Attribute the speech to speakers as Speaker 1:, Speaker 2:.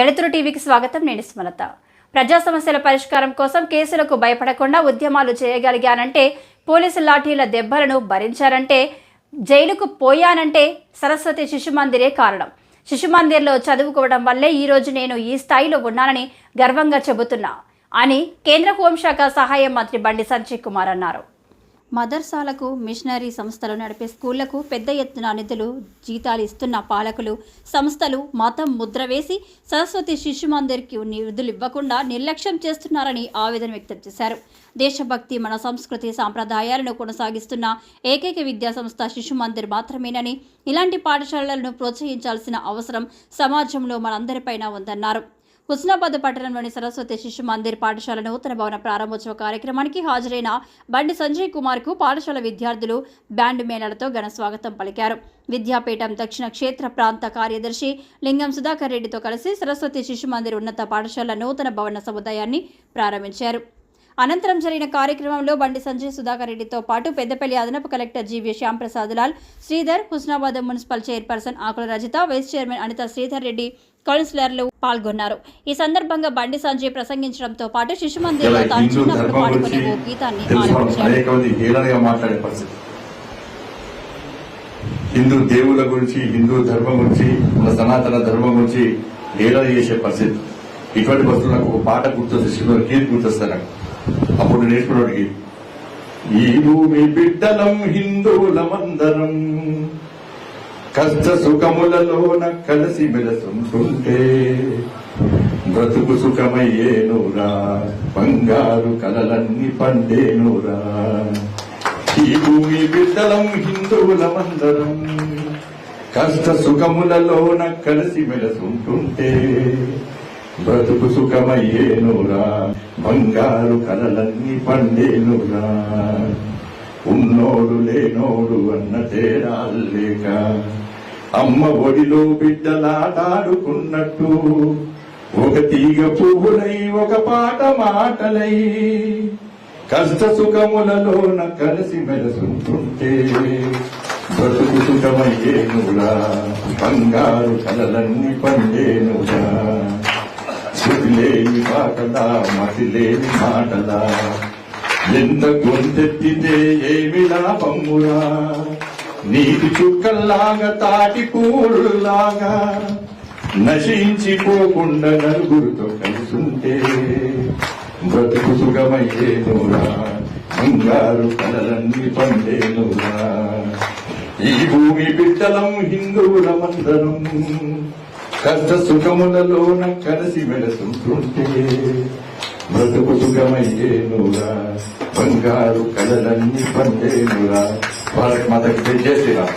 Speaker 1: వెలుతురు టీవీకి స్వాగతం. నేను స్మలత. ప్రజా సమస్యల పరిష్కారం కోసం కేసులకు భయపడకుండా ఉద్యమాలు చేయగలిగానంటే పోలీసు లాఠీల దెబ్బలను భరించారంటే జైలుకు పోయానంటే సరస్వతి శిశు మందిరే కారణం. శిశు మందిర్లో చదువుకోవడం వల్లే ఈరోజు నేను ఈ స్థాయిలో ఉన్నానని గర్వంగా చెబుతున్నా అని కేంద్ర హోంశాఖ సహాయ మంత్రి బండి సంజయ్ కుమార్ అన్నారు. మదర్సాలకు మిషనరీ సంస్థలు నడిపే స్కూళ్ళకు పెద్ద ఎత్తున నిధులు జీతాలు ఇస్తున్న పాలకులు సంస్థలు మతం ముద్ర వేసి సరస్వతి శిశు మందిర్కి నిధులు ఇవ్వకుండా నిర్లక్ష్యం చేస్తున్నారని ఆవేదన వ్యక్తం చేశారు. దేశభక్తి మన సంస్కృతి సాంప్రదాయాలను కొనసాగిస్తున్న ఏకైక విద్యా సంస్థ శిశు మందిర్ మాత్రమేనని ఇలాంటి పాఠశాలలను ప్రోత్సహించాల్సిన అవసరం సమాజంలో మనందరిపైన ఉందన్నారు. హుస్నాబాద్ పట్టణంలోని సరస్వతి శిశు మందిర్ పాఠశాల నూతన భవన ప్రారంభోత్సవ కార్యక్రమానికి హాజరైన బండి సంజయ్ కుమార్కు పాఠశాల విద్యార్థులు బ్యాండ్ మేళాలతో ఘన స్వాగతం పలికారు. విద్యాపీఠం దక్షిణ క్షేత్ర ప్రాంత కార్యదర్శి లింగం సుధాకర్ రెడ్డితో కలిసి సరస్వతి శిశు మందిర్ ఉన్నత పాఠశాల నూతన భవన సముదాయాన్ని ప్రారంభించారు. అనంతరం జరిగిన కార్యక్రమంలో బండి సంజయ్ సుధాకర్ రెడ్డితో పాటు పెద్దపల్లి అదనపు collector G V Shyamprasad Lal Sridhar Husnabad municipal chairperson Akula Rajitha vice chairman Anitha Sridhar Reddy కౌన్సిలర్లు పాల్గొన్నారు. ఈ సందర్భంగా బండి సంజయ్ ప్రసంగించడంతో పాటు శిశు మందిర్లో
Speaker 2: ఇలా
Speaker 1: తాను
Speaker 2: హిందూ
Speaker 1: చిన్నప్పుడు పాడుకునే ఓ గీతాన్ని
Speaker 2: దేవుల గురించి హిందూ ధర్మం గురించి మన సనాతన ధర్మం గురించి హేళన చేసే పరిస్థితి. ఇటువంటి పరిస్థితులు నాకు ఒక పాట గుర్తొస్తుంది సినిమా గీత గుర్తొస్తాను నాకు. అప్పుడు నేర్చుకున్నాడు గీత. ఈ భూమి బిడ్డలం హిందువులమందరం కష్ట సుఖములలోన కలిసి మెలసుంటుంటే బ్రతుకు సుఖమయ్యేనురా బంగారు కలలన్నీ పండేనురా. ఈ భూమి బిడ్డలం హిందువులమందరం కష్ట సుఖములలోన కలిసి మెలసుంటుంటే బ్రతుకు సుఖమయ్యేనురా బంగారు కలలన్నీ పండేనురా. ఉన్నోడు లేనోడు అన్న తేడాలేక అమ్మ ఒడిలో బిడ్డలాటాడుకున్నట్టు ఒక తీగ పువ్వులై ఒక పాట మాటలై కష్ట సుఖములలోన కలిసి మెలసుంటుంటే బ్రతుకు సుఖమయ్యేనురా బంగారు కలలన్నీ పండేనురా. శృతి లేని పాటలా మతి లేని మాటలా ఎంత గొంతెత్తితే ఏమి లాభమురా? నీటి చుక్కల్లాగా తాటి పూడులాగా నశించిపోకుండా నలుగురితో కలుసుంటే బ్రతుకు సుఖమయ్యేనురా బంగారు కలలన్నీ పండేనురా ఈ భూమి బిడ్డలం హిందువులమందరం కష్ట సుఖములలోన కలిసి వెలసుంటుంటే బ్రతుకు సుఖమయ్యేనురా బంగారు కలలన్నీ పండేనురా భారత్ మాతకి జై శ్రీరామ్.